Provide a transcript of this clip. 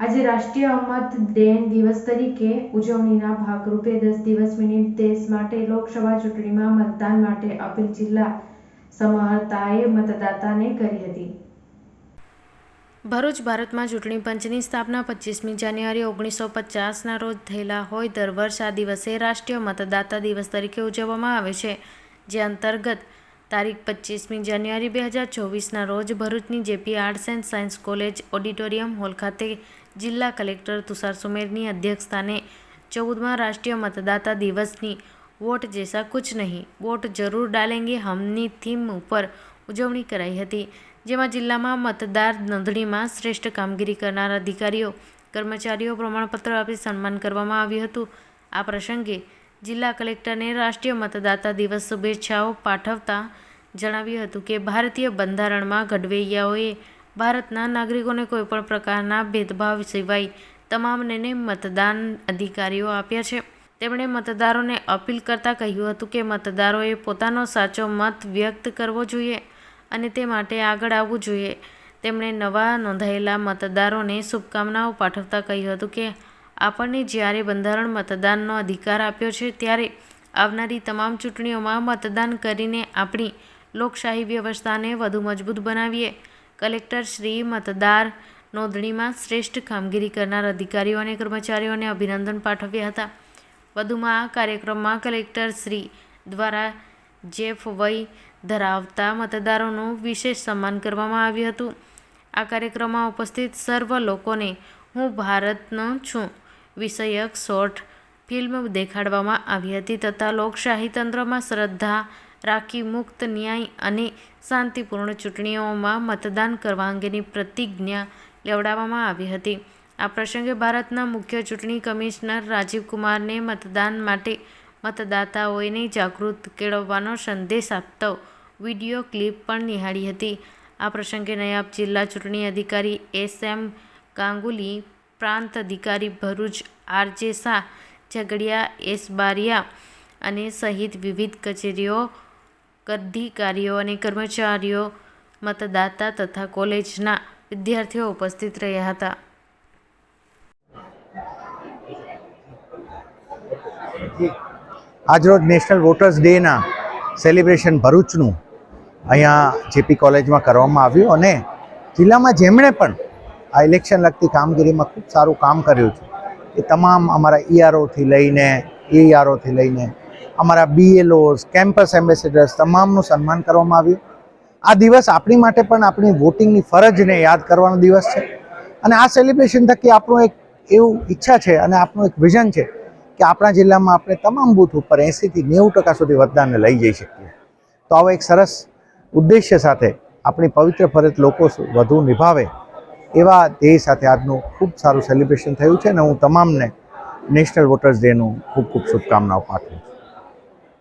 આજે રાષ્ટ્રીય મતદાન દિવસ તરીકે ઉજવણીના ભાગરૂપે દસ દિવસ મિનિટ દેશ માટે લોકસભા ચૂંટણીમાં મતદાન માટે અપીલ જિલ્લા સમાહર્તાએ મતદાતાને કરી હતી. ભરૂચ ભારતમાં ચૂંટણી પંચની સ્થાપના પચીસમી જાન્યુઆરી ઓગણીસો પચાસના રોજ થયેલા હોય દર વર્ષ આ દિવસે રાષ્ટ્રીય મતદાતા દિવસ તરીકે ઉજવવામાં આવે છે, જે અંતર્ગત તારીખ પચીસમી જાન્યુઆરી બે હજાર ચોવીસના રોજ ભરૂચની JP arts and science college auditorium hall ખાતે જિલ્લા કલેક્ટર તુષાર સુમેરની અધ્યક્ષસ્થાને ચૌદમા રાષ્ટ્રીય મતદાતા દિવસની વોટ જૈસા કુછ નહીં, વોટ જરૂર ડાલેંગે હમની થીમ ઉપર ઉજવણી કરાઈ હતી, જેમાં જિલ્લામાં મતદાર નોંધણીમાં શ્રેષ્ઠ કામગીરી કરનાર અધિકારીઓ, કર્મચારીઓ પ્રમાણપત્ર આપી સન્માન કરવામાં આવ્યું હતું. આ પ્રસંગે જિલ્લા કલેક્ટરને રાષ્ટ્રીય મતદાતા દિવસ શુભેચ્છાઓ પાઠવતા જણાવ્યું હતું કે ભારતીય બંધારણમાં ઘડવૈયાઓએ ભારતના નાગરિકોને કોઈપણ પ્રકારના ભેદભાવ સિવાય તમામને મતદાન અધિકારીઓ આપ્યા છે. તેમણે મતદારોને અપીલ કરતાં કહ્યું હતું કે મતદારોએ પોતાનો સાચો મત વ્યક્ત કરવો જોઈએ અને તે માટે આગળ આવવું જોઈએ. તેમણે નવા નોંધાયેલા મતદારોને શુભકામનાઓ પાઠવતા કહ્યું હતું કે આપણને જ્યારે બંધારણ મતદાનનો અધિકાર આપ્યો છે, ત્યારે આવનારી તમામ ચૂંટણીઓમાં મતદાન કરીને આપણી લોકશાહી વ્યવસ્થાને વધુ મજબૂત બનાવીએ. કલેક્ટર શ્રી, મતદાર નોંધણીમાં શ્રેષ્ઠ કામગીરી કરનાર અધિકારીઓ અને કર્મચારીઓને અભિનંદન પાઠવ્યા હતા. વધુમાં આ કાર્યક્રમમાં કલેક્ટર શ્રી દ્વારા જેફ વય ધરાવતા મતદારોનું વિશેષ સન્માન કરવામાં આવ્યું હતું. આ કાર્યક્રમમાં ઉપસ્થિત સર્વ લોકોને હું ભારતનો છું. વિષયક શોર્ટ ફિલ્મ દેખાડવામાં આવી હતી તથા લોકશાહી તંત્રમાં શ્રદ્ધા રાખી મુક્ત, ન્યાય અને શાંતિપૂર્ણ ચૂંટણીઓમાં મતદાન કરવા અંગેની પ્રતિજ્ઞા લેવડાવવામાં આવી હતી. આ પ્રસંગે ભારતના મુખ્ય ચૂંટણી કમિશનર રાજીવ કુમારને મતદાન માટે મતદાતાઓને જાગૃત કેળવવાનો સંદેશ આપતો વીડિયો ક્લિપ પણ નિહાળી હતી. આ પ્રસંગે નાયબ જિલ્લા ચૂંટણી અધિકારી એસ એમ ગાંગુલી પ્રાંત અધિકારી ભરૂચ આરજે શાહ, ઝઘડિયા, એસ બારિયા અને સહિત વિવિધ કચેરીઓ, અધિકારીઓ અને કર્મચારીઓ, મતદાતા તથા કોલેજના વિદ્યાર્થીઓ ઉપસ્થિત રહ્યા હતા. આજરોજ નેશનલ વોટર્સ ડેના સેલિબ્રેશન ભરૂચનું અહીંયા જેપી કોલેજમાં કરવામાં આવ્યું અને જિલ્લામાં જેમણે પણ આ ઇલેક્શન લગતી કામગીરીમાં ખૂબ સારું કામ કર્યું છે. એ તમામ અમારા ઈઆરઓથી લઈને એઆરઓથી લઈને, અમારા બીએલઓસ કેમ્પસ એમ્બેસેડર્સ તમામનું સન્માન કરવામાં આવ્યું. આ દિવસ આપણી માટે પણ આપણી વોટિંગની ફરજને યાદ કરવાનો દિવસ છે. અને આ સેલિબ્રેશન થકી આપણું એક એવું ઈચ્છા છે અને આપણું એક વિઝન છે કે આપણા જિલ્લામાં આપણે તમામ બૂથ ઉપર એંસીથી નેવું ટકા સુધી મતદાનને લઈ જઈ શકીએ. તો આવો એક સરસ ઉદ્દેશ્ય સાથે આપણી પવિત્ર ફરજ લોકો વધુ નિભાવે. એવા ધ્યેય સાથે આજનું ખૂબ સારું સેલિબ્રેશન થયું છે અને હું તમામને નેશનલ વોટર્સ ડેનું ખૂબ ખૂબ શુભકામનાઓ પાઠવું છું.